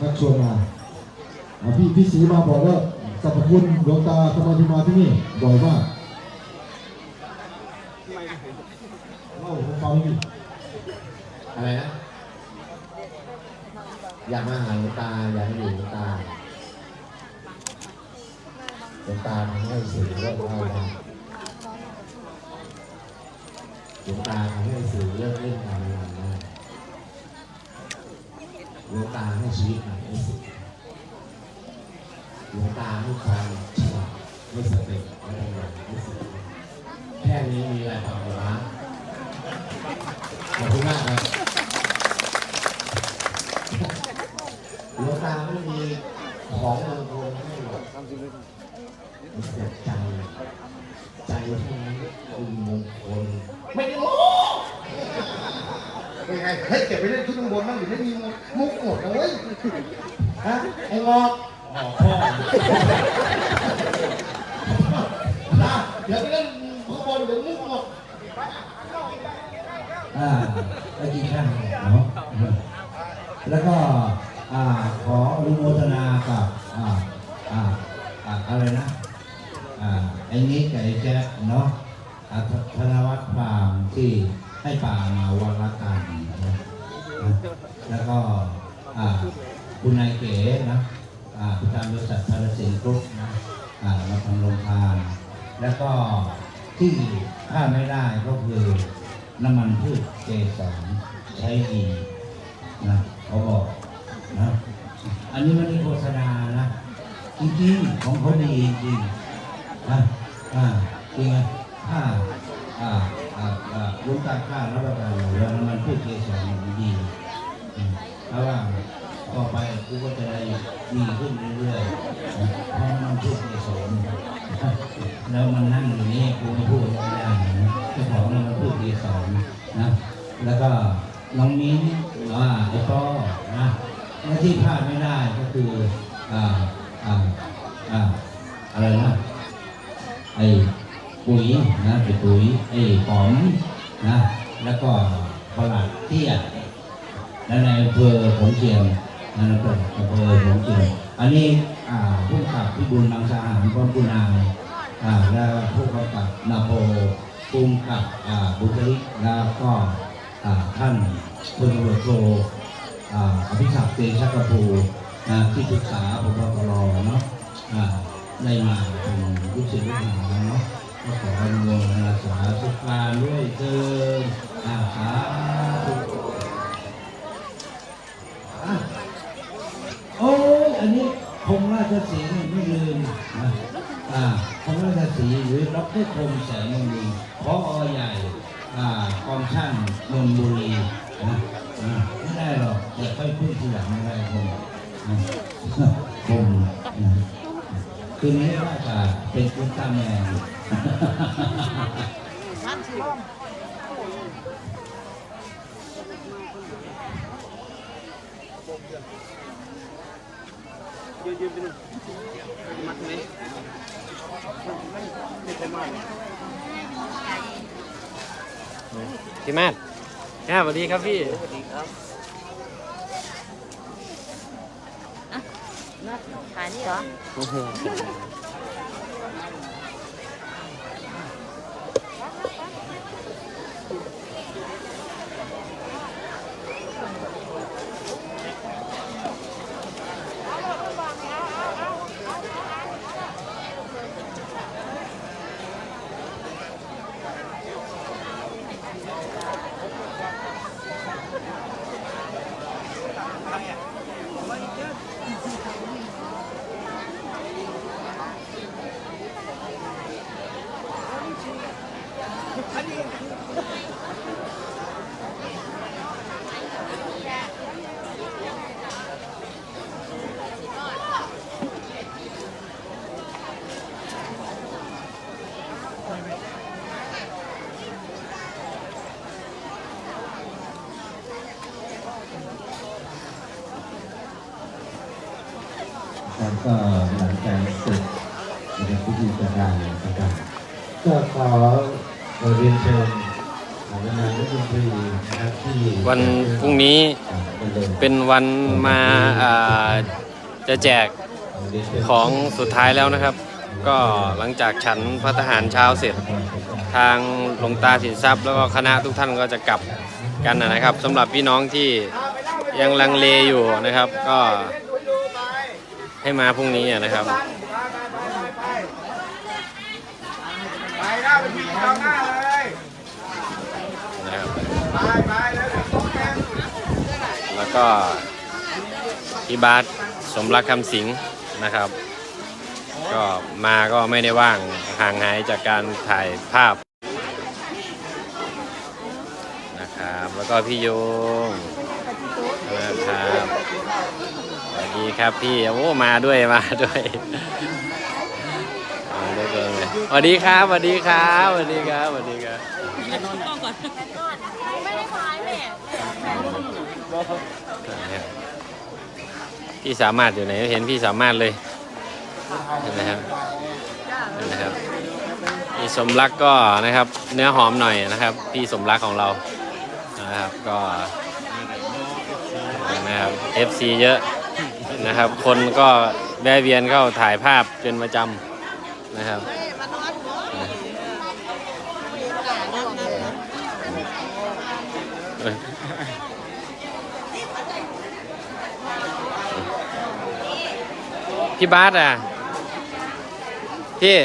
ชักชวนมาพี่พี่ศรีมาบอกว่าสรรพคุณหลวงตาทำไมถึงมาที่นี่บ่อยมากเล่าผมฟังดิอะไรนะอยากมาหาหลวงตาอยากให้อยู่หลวงตาหลวงตาทำให้สื่อเลิกเล่าได้หลวงตาทำให้สื่อเลิกเล่นการเมือง หลวงตาให้ชีวิตใหม่ให้สื่อหลวงตาให้ความฉลาดให้สติให้ปัญญาให้สื่อแค่นี้มีอะไรต่อไหมวะขอบคุณมากครับหลวงตาไม่มีของมงคลให้หรอกมีแต่ใจใจที่นี้คือมงคลไม่ได้โม้เป็นไงเฮ้ยเก็บไปเล่นชุดข้างบนบ้างหรือไม่มีมุกหมดนะเว้ย ฮะไอ้งอกอ๋อพ่อนะเดี๋ยวไปเล่นข้างบนเดี๋ยวมุกหมดอ่าไปกินข้าวเนาะแล้วก็อ่าขออนุโมทนากับอ่าอ่าอ่าอะไรนะอ่าไอ้นี้กับไอ้แจ๊คเนาะธธนวัฒน์ฟาร์มที่ให้ป่ามาวันละกันนะแล้วก็อ่า คุณนายเก๋นะประธานบริษัทพาราสินกรุ๊ปนะมาทำโรงทาน แล้วก็ที่พลาไม่ได้ก็คือน้ำมันพืชเกสรใช้ดีนะเขาบอกนะ อันนี้ม่ได้โฆษณานะ จริงๆ ของเขาดีจริงนะอ่าจริงไหมถ้าอ่าอ่าอ่าลุงตาข้ารับประทานแล้วน้ำมันพืชเกสรดีเพราะว่า ต่อไปกูก็จะได้ดีขึ้นเรื่อยๆเพราะน้ำมันพืชเกสรแล้วมันนั่งอยู่นี่กูไม่พูดไม่ได้เจ้าของมันพูดดีสอนนะ แล้วก็น้องมิ้นอ่าไอ้ป้อนะและที่พลาดไม่ได้ก็คืออ่าอ่าอ่าอะไรนะไอ้ปุ๋ยนะไอ้ปุ๋ยไอ้ปอมนะ แล้วก็ประหลัดเตี้ยและในอำเภอของเชียง นะในอำเภออำเภอของเชียงอันนี้ผู้กับพิบูลมังสาหารพร้อมกุณาแล้วผู้กำกับนาโพภูมิกับบุคลิกแล้วก็ท่านพลตำรวจโทอภิศักดิ์เตชะกระพูที่ปรึกษาพบตรเนาะได้มาเป็นลูกศิษย์ลูกหาเนาะก็ขออนุโมทนาสาธุการด้วยเถิดอาสาธุอะโอันนี้คงราชสีห์ไม่ลืมนะอ่าคณะศรีหรือดรคมแสงมณีพออใหญ่อ่ากองช่างนนบุรีนะไม่ได้หรอกอย่าค่อยพูดทีหลังไม่ได้คงคงนะคือนี้ว่าจะเป็นกุณตาแมน พี่มาดอ่าสวัสดีครับพี่ขายนี่เหรอ ก็หลังจากเสร็จในพิธีการต่างๆก็ขอเรียนเชิญคณะนักดนตรีนะครับที่วันพรุ่งนี้เป็นวันมาอ่าจะแจกของสุดท้ายแล้วนะครับ ก็หลังจากฉันพระทหารเช้าเสร็จ ทางหลวงตาสินทรัพย์ แล้วก็คณะทุกท่านก็จะกลับกันนะครับสำหรับพี่น้องที่ยังลังเลอยู่นะครับ ก็ ให้มาพรุ่งนี้นะครับ ไปหน้าไปที่หน้าเลยนะครับไปไปเลยเดี๋ยวต้องแกงแล้วก็พี่บาสสมรักคำสิงนะครับ ก็มาก็ไม่ได้ว่างห่างหายจากการถ่ายภาพนะครับ แล้วก็พี่โยงนะครับ วัสดีครับพี่โอ้มาด้วยมาด้วยมาด้วยเลยสวัสดีครับสวัสดีครับสวัสดีครับสวัสดีครับไม่ได้พายแม่นะครับพี่สามารถอยู่ไหนเห็นพี่สามารถเลยเห็นไหมครับเห็นไหมครับพี่สมรักก็นะครับ เนื้อหอมหน่อยนะครับ พี่สมรักของเรานะครับก็นะครับ FC เยอะ นะครับ คนก็แวะเวียนเข้าถ่ายภาพเป็นประจำนะครับพี่บาสอะพี่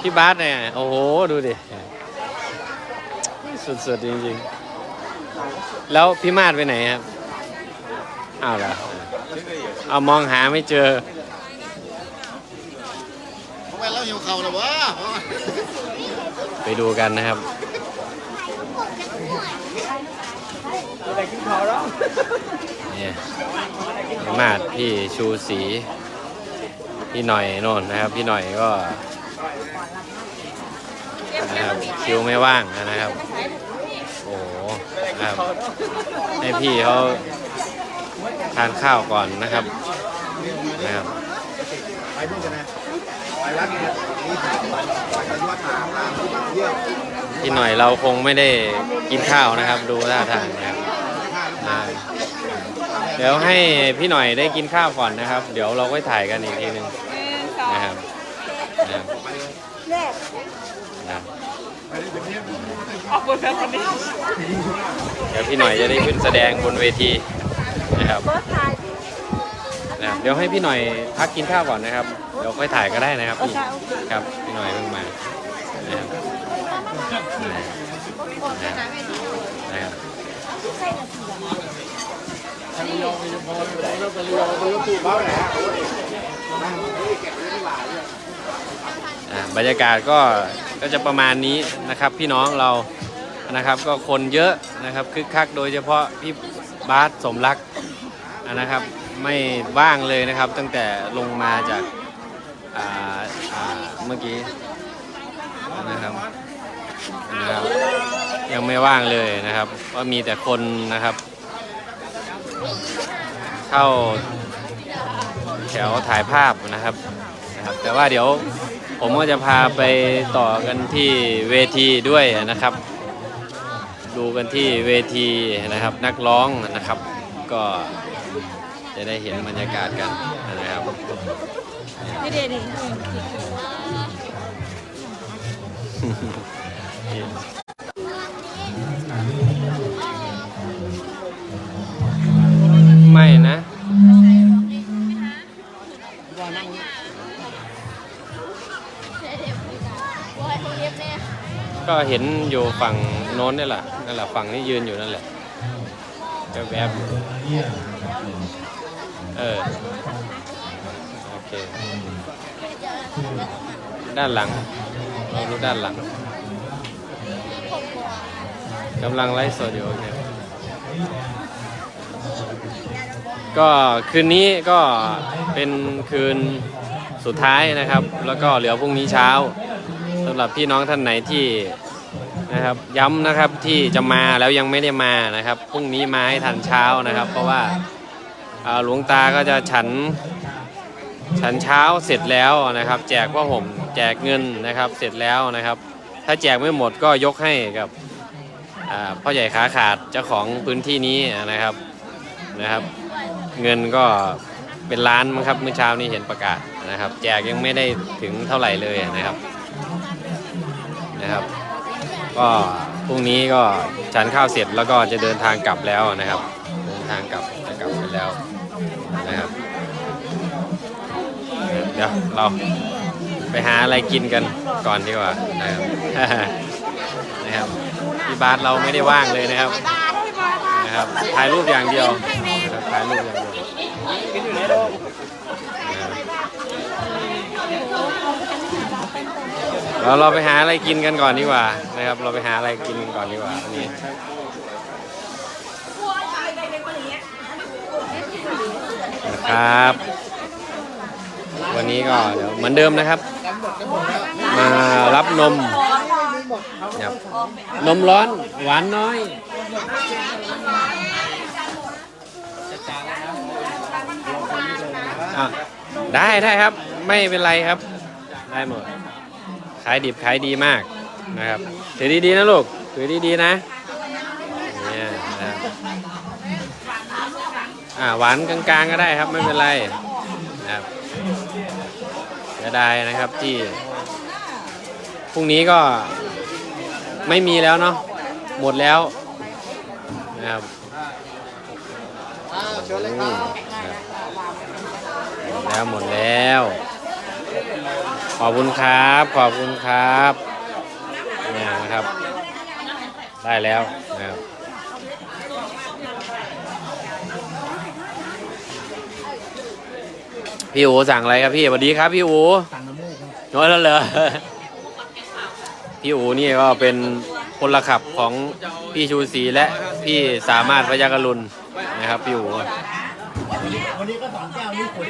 พี่บาสเนี่ยโอ้โห ดูดิ สุดๆ จริงๆ แล้วพี่มาดไปไหนครับ อ้าวเหรอ เอามองหาไม่เจอทำไมเราหิวเข่าเลยวะไปดูกันนะครับเนี่ยพี่มาดพี่ชูสี พี่หน่อยโน่นนะครับ พี่หน่อยก็นะครับคิวไม่ว่างนะครับ โอ้โหนะครับให้พี่เขา ทานข้าวก่อนนะครับนะครับไปนู่นกันนะไปวัดเนี่ยนี่ไปวัดหาปลาเยี่ยมพี่หน่อยเราคงไม่ได้กินข้าวนะครับ ดูท่าทางนะครับอ่าเดี๋ยวให้พี่หน่อยได้กินข้าวก่อนนะครับ เดี๋ยวเราค่อยถ่ายกันอีกทีหนึ่งนะครับนะครับนะครับเดี๋ยวพี่หน่อยจะได้ขึ้นแสดงบนเวที นะครับเบิร์ดพายนะครับ เดี๋ยวให้พี่หน่อยพักกินข้าวก่อนนะครับ เดี๋ยวค่อยถ่ายก็ได้นะครับพี่ครับพี่หน่อยเพิ่งมานะครับนะครับอ่าบรรยากาศก็ก็จะประมาณนี้นะครับพี่น้องเรานะครับ ก็คนเยอะนะครับคึกคักโดยเฉพาะพี่ บาสสมรักนะครับไม่ว่างเลยนะครับ ตั้งแต่ลงมาจากเมื่อกี้นะครับนะครับ ยังไม่ว่างเลยนะครับก็มีแต่คนนะครับ เข้าแถวถ่ายภาพนะครับนะครับ แต่ว่าเดี๋ยวผมก็จะพาไปต่อกันที่เวทีด้วยนะครับ ดูกันที่เวทีนะครับนักร้องนะครับ ก็จะได้เห็นบรรยากาศกันนะครับนี่เด็ด ก็เห็นอยู่ฝั่งโน้นนี่แหละนั่นแหละฝั่งที่ยืนอยู่นั่นแหละแวบอยู่เออโอเคด้านหลังเราดูด้านหลังกำลังไลฟ์สดอยู่โอเคก็คืนนี้ก็เป็นคืนสุดท้ายนะครับ แล้วก็เหลือพรุ่งนี้เช้า หรับพี่น้องท่านไหนที่นะครับย้ำนะครับที่จะมาแล้วยังไม่ได้มานะครับพรุ่งนี้มาให้ทันเช้านะครับ เพราะว่าหลวงตาก็จะฉันฉันเช้าเสร็จแล้วนะครับ แจกผ้าห่มแจกเงินนะครับเสร็จแล้วนะครับ ถ้าแจกไม่หมดก็ยกให้กับพ่อใหญ่ขาขาดเจ้าของพื้นที่นี้นะครับนะครับ เงินก็เป็นล้านมั้งครับเมื่อเช้านี้เห็นประกาศนะครับ แจกยังไม่ได้ถึงเท่าไหร่เลยนะครับ นะครับ ก็พรุ่งนี้ก็ฉันข้าวเสร็จแล้วก็จะเดินทางกลับแล้วนะครับ เดินทางกลับจะกลับกันแล้วนะครับเดี๋ยวเราไปหาอะไรกินกันก่อนดีกว่านะครับนะครับที่บาสเราไม่ได้ว่างเลยนะครับนะครับถ่ายรูปอย่างเดียวถ่ายรูปอย่าง เราเราไปหาอะไรกินกันก่อนดีกว่านะครับ เราไปหาอะไรกินกันก่อนดีกว่าวันนี้นะครับ วันนี้ก็เดี๋ยวเหมือนเดิมนะครับ มารับนมครับนมร้อนหวานน้อยอะได้ได้ครับ ไม่เป็นไรครับ ได้หมด ขายดิบขายดีมากนะครับถือดีๆนะลูกถือดีๆนะเนี่ยนะครับอ่าหวานกลางๆก็ได้ครับไม่เป็นไรนะครับเสียดายนะครับที่พรุ่งนี้ก็ไม่มีแล้วเนาะหมดแล้วนะครับเชิญเลยครับหมดแล้วหมดแล้ว ขอบคุณครับ ขอบคุณครับนี่นะครับ ได้แล้วนะครับพี่อูสั่งอะไรครับพี่สวัสดีครับพี่อูสั่งน้ำมูกครับน้อยแล้วเหรอพี่อูนี่ก็เป็นพลขับของพี่ชูศรีและพี่สามารถพยากรุณนะครับ พี่อูวันนี้ก็สองแก้วนี่ขวดที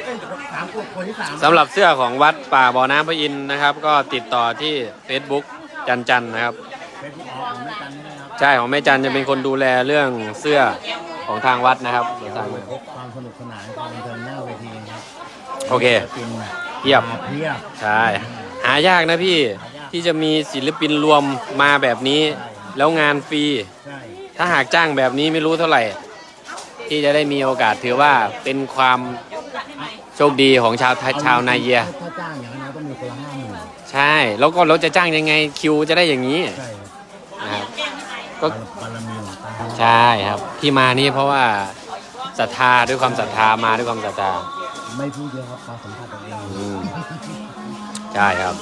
่เอ้ย สามขวดขวดที่สามสำหรับเสื้อของวัดป่าบ่อน้ำพระอินทร์นะครับ ก็ติดต่อที่ Facebook จันจันนะครับเป็นที่ออกของแม่จันนี่นะครับใช่ของแม่จันจะเป็นคนดูแลเรื่องเสื้อของทางวัดนะครับเดี๋ยวสั่งมาพบความสนุกสนานความบันเทิงหน้าเวทีครับโอเคกินเทียบมาเพียบใช่ หายากนะพี่ที่จะมีศิลปินรวมมาแบบนี้ แล้วงานฟรี ใช่ถ้าหากจ้างแบบนี้ไม่รู้เท่าไหร่ ที่จะได้มีโอกาสถือว่าเป็นความ โชคดีของชาวไทยชาวนาเยีย ถ้าจ้างอย่างนั้นต้องมีคนละห้าหมื่นใช่ แล้วก็เราจะจ้างยังไงคิวจะได้อย่างนี้ใช่นะครับ ก็ บารมีของตาใช่ครับ ที่มานี่เพราะว่าศรัทธาด้วยความศรัทธามาด้วยความศรัทธา ไม่พูดเยอะครับความสัมผัสตัวเองอืม ใช่ครับ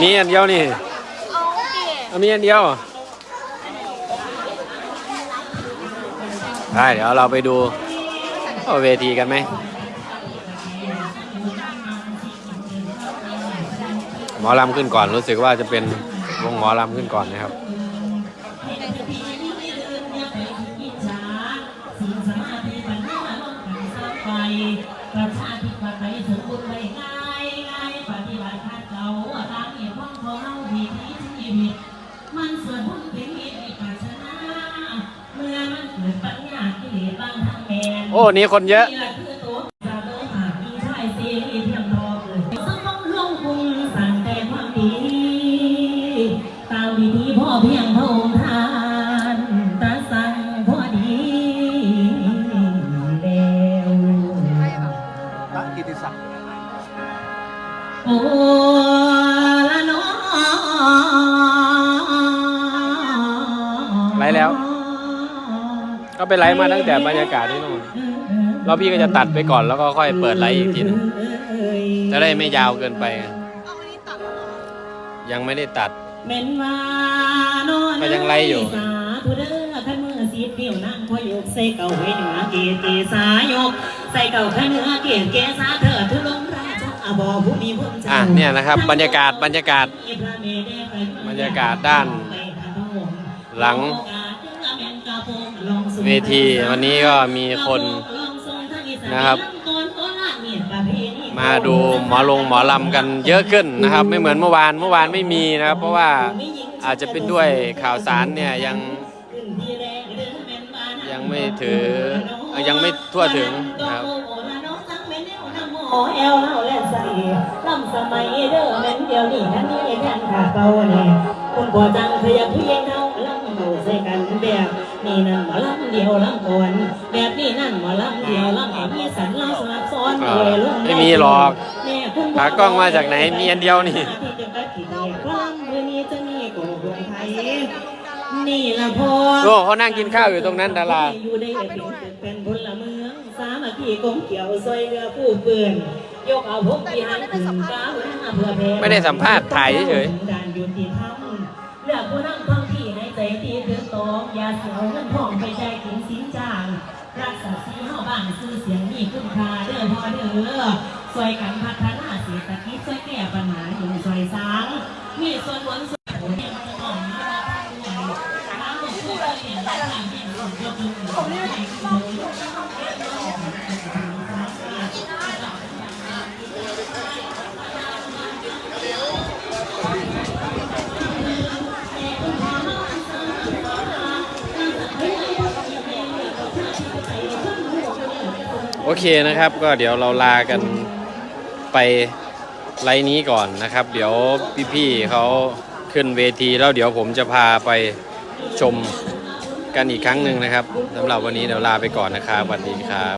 มีอันเดียวนี่ เอาดิเอามีอันเดียว ได้เดี๋ยวเราไปดูเอาเวทีกันไหมหมอลำขึ้นก่อนรู้สึกว่าจะเป็นวงหมอลำขึ้นก่อนนะครับประชาธิปไตยสมบูรณ์ไม่ง่าย นโอ้นี่คนเยอะนี่แหละคือตัวจะโลหะมีชายเยอะองค์ท่านตรัสสั่งพอดีแล้วพระกิติศักดิ์โอ้ละน้อไลฟ์แล้วก็ไปไลฟ์มาตั้งแต่บรรยากาศที่นู่น แล้วพี่ก็จะตัดไปก่อนแล้วก็ค่อยเปิดไลฟ์อีกทีหนึงจะได้ไม่ยาวเกินไปเอาอันนี้ตัดยังไม่ได้ตัด เม่นว่าโนอนก็ยังไล่อยู่ สาธุเด้อขันมือสีเดียวนั่งพอยกใส่เก่าไว้เหนือเกศเกสายก ใส่เก่าขันเหนือเกศเกสาเถิดทุลงราชอาบอผู้มีพุ่มเจ้าอะเนี่ยนะครับ บรรยากาศบรรยากาศ บรรยากาศด้าน หลังเวทีวันนี้ก็มีคน นะครับ มาดูหมอลงหมอลำกันเยอะขึ้นนะครับ ไม่เหมือนเมื่อวานเมื่อวานไม่มีนะครับ เพราะว่าอาจจะเป็นด้วยข่าวสารเนี่ยยังยังไม่ถือยังไม่ทั่วถึงนะครับหอแอลเล่าและใส่ลำสมัยเด้อแม่นเดียวนี่ท่านนี้แทนขาเก่าเนี่ยคุณพ่อจังขยับเพียงเท่าลำเบาใส่กันแบบ นี่นั่นหมอลำเดียวลำก่อนแบบนี้นั่นหมอลำเดียวลำเอกมีสันเล่าสลับซ้อนอ่าไม่มีหรอกหากล้องมาจากไหนมีอันเดียวนี่นี่ละพอโอ้เขานั่งกินข้าวอยู่ตรงนั้นดาราอยู่ในเป็นเป็นพลเมืองสามัคคีกลมเกี่ยวซอยเรือผู้เปื่อนยกเอาพวกที่หันถึงก้าวหน้าเพื่อแพ้ไม่ได้สัมภาษณ์ถ่ายเฉยด่านยุติธรรมเลือกผู้นั่งท้องที่ในใจที่เดื อดตอกย่าเสียเงินทองไปใจถึงสินจาง รักษาสีเฮาบ้านซื้อเสียงมีคุณค่าเด้อพ่อเด้อช่วยกันพัฒนาเศรษฐกิจช่วยแก้ปัญหาอยู่ช่วยสร้างมีส่วนหวนส เคนะครับ ก็เดี๋ยวเราลากันไปไลน์นี้ก่อนนะครับ เดี๋ยวพี่ๆเขาขึ้นเวทีแล้วเดี๋ยวผมจะพาไปชมกันอีกครั้งหนึ่งนะครับสำหรับวันนี้เดี๋ยวลาไปก่อนนะครับสวัสดีครับ